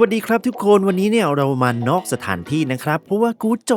วัสดีครับทุกคนวันนี้เนี่ยเรามานอกสถานที่นะครับ เพราะว่ากูโจ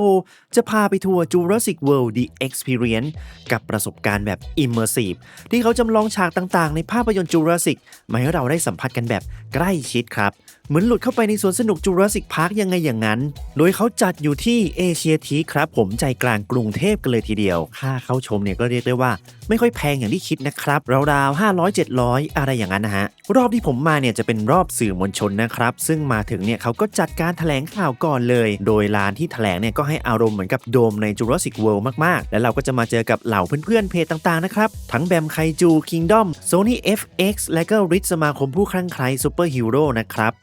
จะพาไปทัวร์ Jurassic World The Experience กับประสบการณ์แบบ Immersive ที่เขาจำลองฉากต่างๆ ในภาพยนตร์ Jurassic มาให้เราได้สัมผัสกันแบบใกล้ชิดครับ เหมือนหลุดเข้าไปในสวนสนุก Jurassic Park ยังไงอย่างนั้น โดยเขาจัดอยู่ที่เอเชียทีครับ ผมใจกลางกรุงเทพกันเลยทีเดียว ค่าเข้าชมเนี่ยก็เรียกได้ว่า ไม่ค่อยแพงอย่างที่คิดนะครับราวๆ500 700 อะไรอย่างนั้นนะฮะ รอบที่ผมมาเนี่ยจะเป็นรอบสื่อมวลชนนะครับ ซึ่งมาถึงเนี่ยเขาก็จัดการแถลงข่าวก่อนเลย โดยลานที่แถลงเนี่ยก็ให้อารมณ์เหมือนกับโดมใน Jurassic World มากๆ แล้วเราก็จะมาเจอกับเหล่าเพื่อนๆเพจต่างๆนะครับทั้งแบมไคจู Kingdom Sony FX และก็ริทสมาคมผู้คลั่งไคล้ซูเปอร์ฮีโร่นะครับ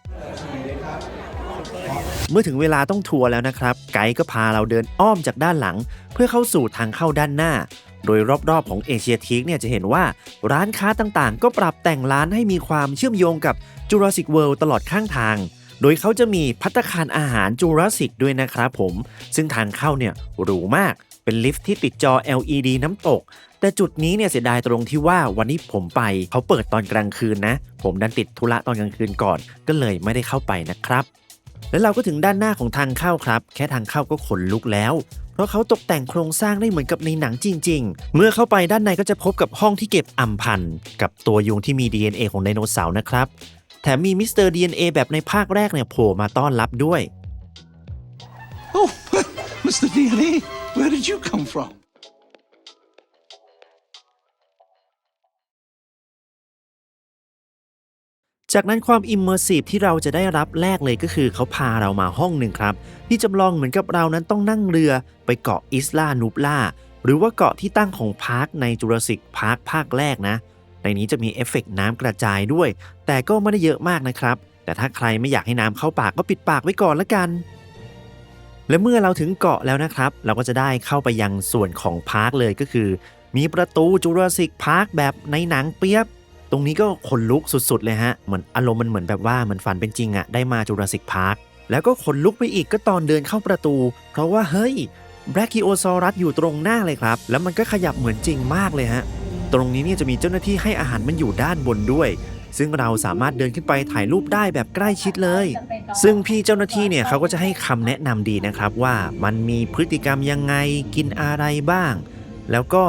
เมื่อถึงเวลาต้องทัวร์แล้วนะครับ ไกด์ก็พาเราเดินอ้อมจากด้านหลัง เพื่อเข้าสู่ทางเข้าด้านหน้า โดยรอบๆของเอเชียทีกเนี่ยจะเห็นว่าร้านค้าต่างๆ ก็ปรับแต่งร้านให้มีความเชื่อมโยงกับ Jurassic World ตลอดข้างทาง โดยเขาจะมีพัตคารอาหาร Jurassic ด้วยนะครับผม ซึ่งทางเข้าเนี่ยหรูมากเป็นลิฟท์ที่ติดจอ LED น้ำตก แต่จุดนี้เนี่ยเสียดายตรงที่ว่าวันนี้ผมไปเขาเปิดตอนกลางคืนนะ ผมดันติดธุระตอนกลางคืนก่อน ก็เลยไม่ได้เข้าไปนะครับ แล้วเราก็ถึงด้านหน้าของทางเข้าครับ แค่ทางเข้าก็ขนลุกแล้ว เพราะเขาตกแต่งโครงสร้างได้เหมือนกับในหนังจริง ๆ เมื่อเข้าไปด้านในก็จะพบกับห้องที่เก็บอำพันธ์กับตัวยุงที่มี DNA ของไดโนเสาร์นะครับแถมมีมิสเตอร์ DNA แบบในภาคแรกเนี่ยโผล่มาต้อนรับด้วย Oh, Mr. DNA, where did you come from? จากนั้นความอิมเมอร์ซีฟที่เราจะได้รับแรกเลยก็คือเขาพาเรามาห้องหนึ่งครับ ที่จำลองเหมือนกับเรานั้นต้องนั่งเรือไปเกาะอิสลานูปลาหรือว่าเกาะที่ตั้งของพาร์คในจูราสสิกพาร์คภาคแรกนะ ในนี้จะมีเอฟเฟกต์น้ำกระจายด้วย แต่ก็ไม่ได้เยอะมากนะครับ แต่ถ้าใครไม่อยากให้น้ำเข้าปากก็ปิดปากไว้ก่อนละกัน และเมื่อเราถึงเกาะแล้วนะครับ เราก็จะได้เข้าไปยังส่วนของพาร์คเลยก็คือ มีประตูจูราสสิกพาร์คแบบในหนังเปียบ ตรงนี้ก็ขนลุกสุดๆ เลยฮะ เหมือนอารมณ์มันเหมือนแบบว่าเหมือนฝันเป็นจริงอะได้มาจูราสสิกพาร์ค แล้วก็ขนลุกไปอีกก็ตอนเดินเข้าประตู เพราะว่าเฮ้ยแบรคิโอซอรัสอยู่ตรงหน้าเลยครับ แล้วมันก็ขยับเหมือนจริงมากเลยฮะ ตรงนี้เนี่ยจะมีเจ้าหน้าที่ให้อาหารมันอยู่ด้านบนด้วย ซึ่งเราสามารถเดินขึ้นไปถ่ายรูปได้แบบใกล้ชิดเลย ซึ่งพี่เจ้าหน้าที่เนี่ยเขาก็จะให้คำแนะนำดีนะครับว่ามันมีพฤติกรรมยังไงกินอะไรบ้าง แล้วก็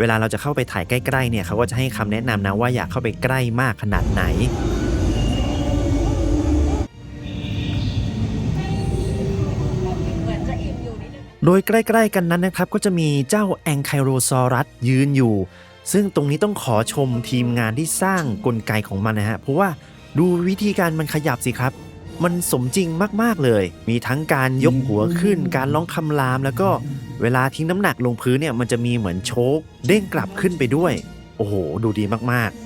เวลาเราจะเข้าไปถ่ายใกล้ๆเนี่ยเขาก็จะให้คำแนะนำนะว่าอยากเข้าไปใกล้มากขนาดไหนโดยใกล้ๆกันนั้นนะครับก็จะมีเจ้าแองไคโรซอรัสยืนอยู่ ซึ่งตรงนี้ต้องขอชมทีมงานที่สร้างกลไกของมันนะฮะเพราะว่าดูวิธีการมันขยับสิครับ มันสมจริงมากๆเลย มีทั้งการยกหัวขึ้น การร้องคำราม แล้วก็เวลาทิ้งน้ำหนักลงพื้นเนี่ยมันจะมีเหมือนโชคเด้งกลับขึ้นไปด้วย โอ้โห ดูดีมากๆ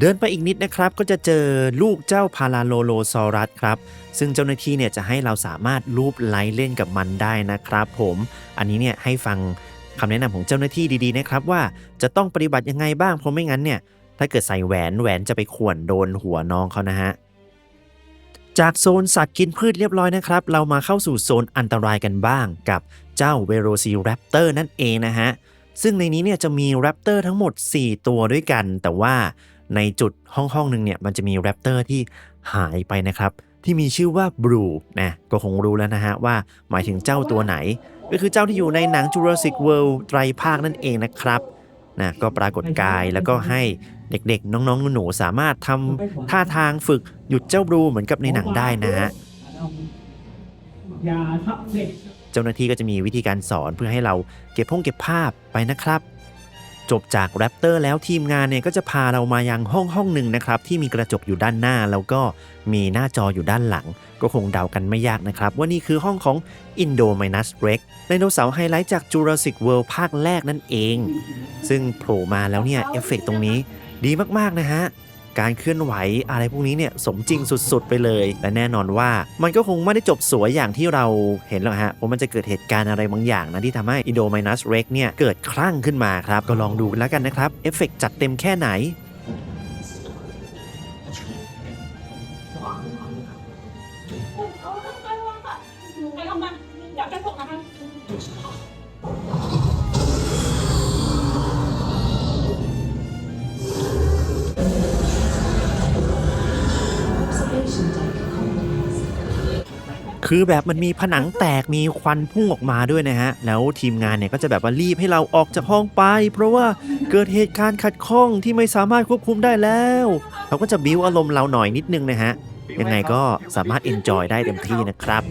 เดินไปอีกนิดนะครับก็จะเจอลูกเจ้าพาราโลโลซอรัสครับ ซึ่งเจ้าหน้าที่เนี่ยจะให้เราสามารถลูบไล้เล่นกับมันได้นะครับผม อันนี้เนี่ยให้ฟัง คำแนะนำของเจ้าหน้าที่ดีๆนะครับว่าจะต้องปฏิบัติยังไงบ้างเพราะไม่งั้นเนี่ยถ้าเกิดใส่แหวนแหวนจะไปข่วนโดนหัวน้องเขานะฮะจากโซนสัตว์กินพืชเรียบร้อยนะครับ เรามาเข้าสู่โซนอันตรายกันบ้างกับเจ้าเวโรซีแรปเตอร์นั่นเองนะฮะ ซึ่งในนี้เนี่ยจะมีแรปเตอร์ทั้งหมด 4 ตัวด้วยกัน แต่ว่าในจุดห้องห้องหนึ่งเนี่ยมันจะมีแรปเตอร์ที่หายไปนะครับ ที่มีชื่อว่าบรูนะก็คงรู้แล้วนะฮะว่าหมายถึงเจ้าตัวไหน ก็คือเจ้าที่อยู่ในหนัง Jurassic World ไตรภาคนั่นเองนะครับนะก็ปรากฏกายแล้วก็ให้เด็กๆ น้องๆหนูๆสามารถทำท่าทางฝึกหยุดเจ้าบรูเหมือนกับในหนังได้นะฮะเจ้าหน้าที่ก็จะมีวิธีการสอนเพื่อให้เราเก็บพงเก็บภาพไปนะครับ จบจากแรปเตอร์แล้วทีมงานเนี่ยก็จะพาเรามายังห้องห้องหนึ่งนะครับที่มีกระจกอยู่ด้านหน้า แล้วก็มีหน้าจออยู่ด้านหลัง ก็คงเดากันไม่ยากนะครับ ว่านี่คือห้องของ Indominus Rex ไดโนเสาร์ไฮไลท์จาก Jurassic World ภาคแรกนั่นเอง ซึ่งโผล่มาแล้วเนี่ยเอฟเฟกต์ตรงนี้ดีมาก ๆ นะฮะ การเคลื่อนไหวอะไรพวกนี้เนี่ยสมจริงสุดๆ ไปเลย และแน่นอนว่ามันก็คงไม่ได้จบสวยอย่างที่เราเห็นหรอกฮะเพราะมันจะเกิดเหตุการณ์อะไรบางอย่างนะที่ทำให้ Indominus Rex เนี่ยเกิดคลั่งขึ้นมาครับ ก็ลองดูกันแล้วกันนะครับเอฟเฟกต์จัดเต็มแค่ไหนไปวางค่ะใครทำมันอยากจะส่งนะคะ คือแบบมันมีผนังแตกมีควันพุ่งออกมาด้วยนะฮะ แล้วทีมงานเนี่ยก็จะแบบว่ารีบให้เราออกจากห้องไป เพราะว่าเกิดเหตุการณ์ขัดข้องที่ไม่สามารถควบคุมได้แล้วเขาก็จะบิ้วอารมณ์เราหน่อยนิดนึงนะฮะยังไงก็สามารถเอนจอยได้เต็มที่นะครับ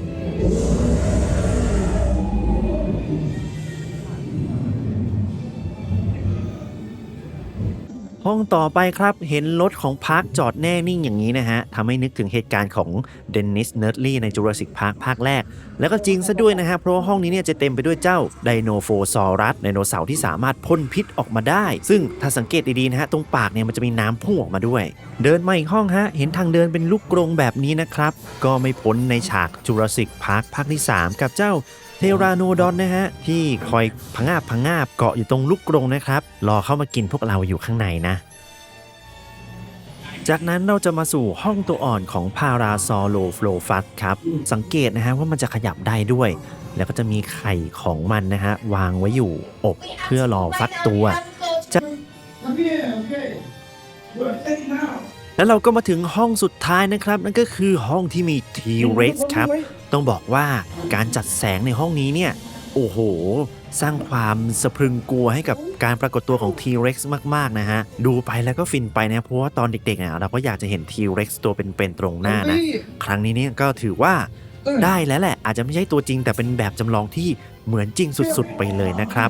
ห้องต่อไปครับเห็นรถของพาร์คจอดแน่นิ่งอย่างนี้นะฮะทำให้นึกถึงเหตุการณ์ของเดนนิสเนิร์ดลี่ในจูราสสิกพาร์คภาคแรก แล้วก็จริงซะด้วยนะฮะเพราะว่าห้องนี้เนี่ยจะเต็มไปด้วยเจ้าไดโนโฟซอรัสไดโนเสาร์ที่สามารถพ่นพิษออกมาได้ ซึ่งถ้าสังเกตดีๆนะฮะตรงปากเนี่ยมันจะมีน้ำพุ่งออกมาด้วย เดินมาอีกห้องฮะเห็นทางเดินเป็นลูกกรงแบบนี้นะครับก็ไม่พ้นในฉากจูราสสิกพาร์คภาคที่ 3 กับเจ้า เทราโนดอนนะฮะที่คอยพงาบพงาบเกาะอยู่ตรงลูกกรงนะครับ รอเข้ามากินพวกเราอยู่ข้างในนะ จากนั้นเราจะมาสู่ห้องตัวอ่อนของพาราซอโลฟลฟัสครับ สังเกตนะฮะว่ามันจะขยับได้ด้วย แล้วก็จะมีไข่ของมันนะฮะ วางไว้อยู่อบเพื่อรอฟักตัว Come here, okay. We're ready now. แล้วเราก็มาถึงห้องสุดท้ายนะครับ นั่นก็คือห้องที่มี T-Rex ครับ ต้องบอกว่าการจัดแสงในห้องนี้เนี่ย โอ้โห สร้างความสะพรึงกลัวให้กับการปรากฏตัวของ T-Rex มาก ๆ นะฮะ ดูไปแล้วก็ฟินไปนะ เพราะว่าตอนเด็กๆเนี่ยเราก็อยากจะเห็น T-Rex ตัวเป็นๆตรงหน้านะ ครั้งนี้เนี่ยก็ถือว่าได้แล้วแหละ อาจจะไม่ใช่ตัวจริงแต่เป็นแบบจำลองที่เหมือนจริงสุดๆไปเลยนะครับ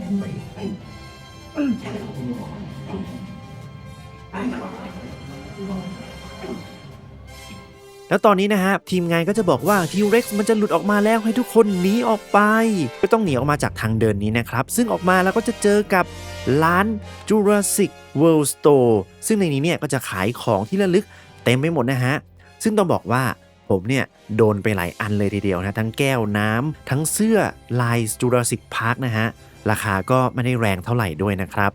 แล้วตอนนี้นะฮะทีมงานก็จะบอกว่า T-Rex มันจะหลุดออกมาแล้วให้ทุกคนหนีออกไป ก็ต้องหนีออกมาจากทางเดินนี้นะครับ ซึ่งออกมาแล้วก็จะเจอกับร้าน Jurassic World Store ซึ่งในนี้เนี่ยก็จะขายของที่ระลึกเต็มไปหมดนะฮะ ซึ่งต้องบอกว่าผมเนี่ย โดนไปหลายอันเลยทีเดียวนะ ทั้งแก้วน้ำทั้งเสื้อลาย Jurassic Park นะฮะ ราคาก็ไม่ได้แรงเท่าไหร่ด้วยนะครับ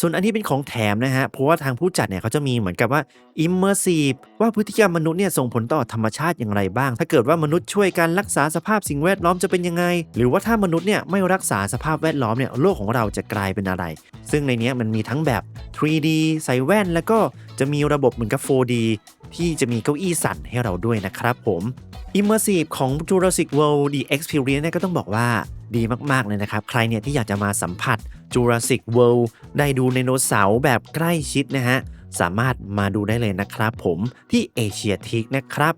ส่วนอันนี้เป็นของแถมนะฮะ เพราะว่าทางผู้จัดเนี่ยเขาจะมีเหมือนกับว่า immersive ว่าพฤติกรรมมนุษย์เนี่ยส่งผลต่อธรรมชาติอย่างไรบ้าง ถ้าเกิดว่ามนุษย์ช่วยกันรักษาสภาพสิ่งแวดล้อมจะเป็นยังไง หรือว่าถ้ามนุษย์เนี่ยไม่รักษาสภาพแวดล้อมเนี่ยโลกของเราจะกลายเป็นอะไร ซึ่งในนี้มันมีทั้งแบบ 3D ใส่แว่น แล้วก็จะมีระบบเหมือนกับ 4D ที่จะมีเก้าอี้สั่นให้เราด้วยนะครับผม Immersive ของ Jurassic World The Experience เนี่ยก็ต้องบอกว่า ดีมากๆเลยนะครับ ใครเนี่ยที่อยากจะมาสัมผัส Jurassic World ได้ดูไดโนเสาร์แบบใกล้ชิดนะฮะ สามารถมาดูได้เลยนะครับผมที่เอเชียทิกนะครับ